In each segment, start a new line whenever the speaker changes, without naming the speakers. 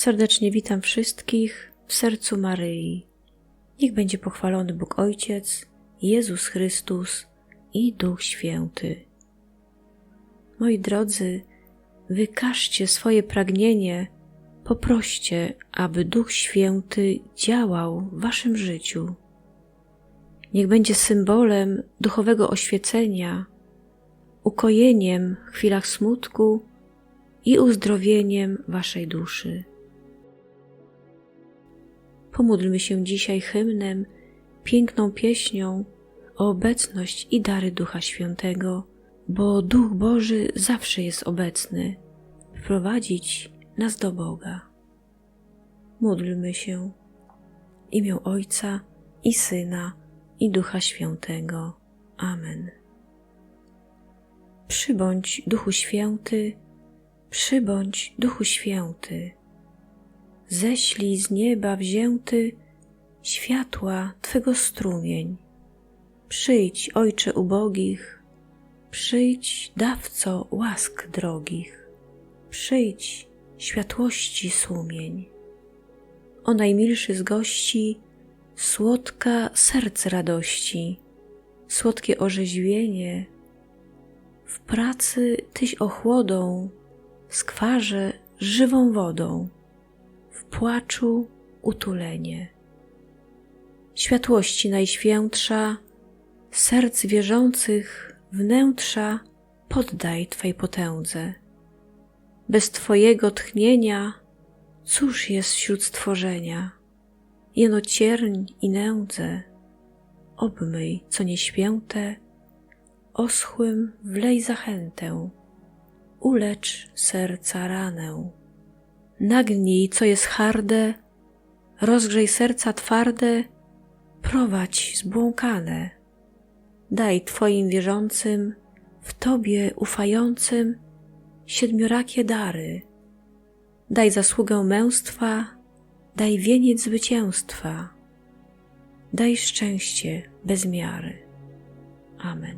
Serdecznie witam wszystkich w sercu Maryi. Niech będzie pochwalony Bóg Ojciec, Jezus Chrystus i Duch Święty. Moi drodzy, wykażcie swoje pragnienie, poproście, aby Duch Święty działał w waszym życiu. Niech będzie symbolem duchowego oświecenia, ukojeniem w chwilach smutku i uzdrowieniem waszej duszy. Pomódlmy się dzisiaj hymnem, piękną pieśnią o obecność i dary Ducha Świętego, bo Duch Boży zawsze jest obecny, wprowadzić nas do Boga. Módlmy się w imię Ojca i Syna i Ducha Świętego. Amen. Przybądź, Duchu Święty, przybądź, Duchu Święty ześlij z nieba wzięty światła Twego strumień. Przyjdź, Ojcze ubogich, przyjdź, dawco łask drogich, przyjdź, światłości sumień. O najmilszy z gości, słodka serc radości, słodkie orzeźwienie, w pracy Tyś ochłodą, skwarze żywą wodą płaczu utulenie. Światłości najświętsza, serc wierzących wnętrza poddaj Twej potędze. Bez Twojego tchnienia cóż jest wśród stworzenia? Jeno cierń i nędzę, obmyj co nieświęte, oschłym wlej zachętę, ulecz serca ranę. Nagnij, co jest harde, rozgrzej serca twarde, prowadź zbłąkane. Daj Twoim wierzącym, w Tobie ufającym, siedmiorakie dary. Daj zasługę męstwa, daj wieniec zwycięstwa. Daj szczęście bez miary. Amen.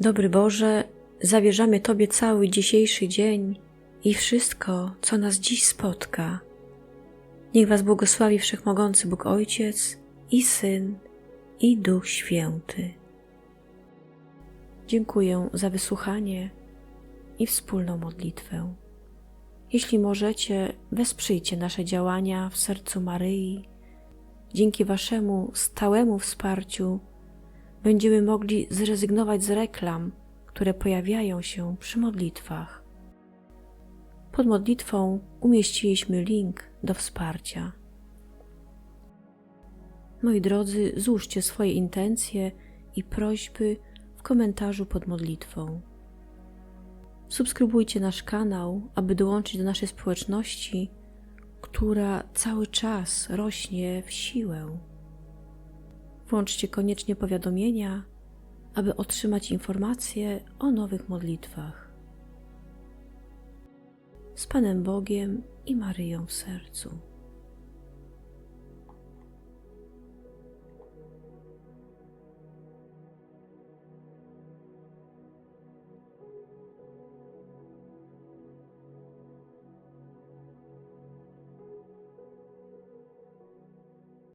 Dobry Boże, zawierzamy Tobie cały dzisiejszy dzień i wszystko, co nas dziś spotka. Niech Was błogosławi Wszechmogący Bóg Ojciec i Syn i Duch Święty. Dziękuję za wysłuchanie i wspólną modlitwę. Jeśli możecie, wesprzyjcie nasze działania w sercu Maryi. Dzięki Waszemu stałemu wsparciu będziemy mogli zrezygnować z reklam, które pojawiają się przy modlitwach. Pod modlitwą umieściliśmy link do wsparcia. Moi drodzy, złóżcie swoje intencje i prośby w komentarzu pod modlitwą. Subskrybujcie nasz kanał, aby dołączyć do naszej społeczności, która cały czas rośnie w siłę. Włączcie koniecznie powiadomienia, aby otrzymać informacje o nowych modlitwach z Panem Bogiem i Maryją w sercu.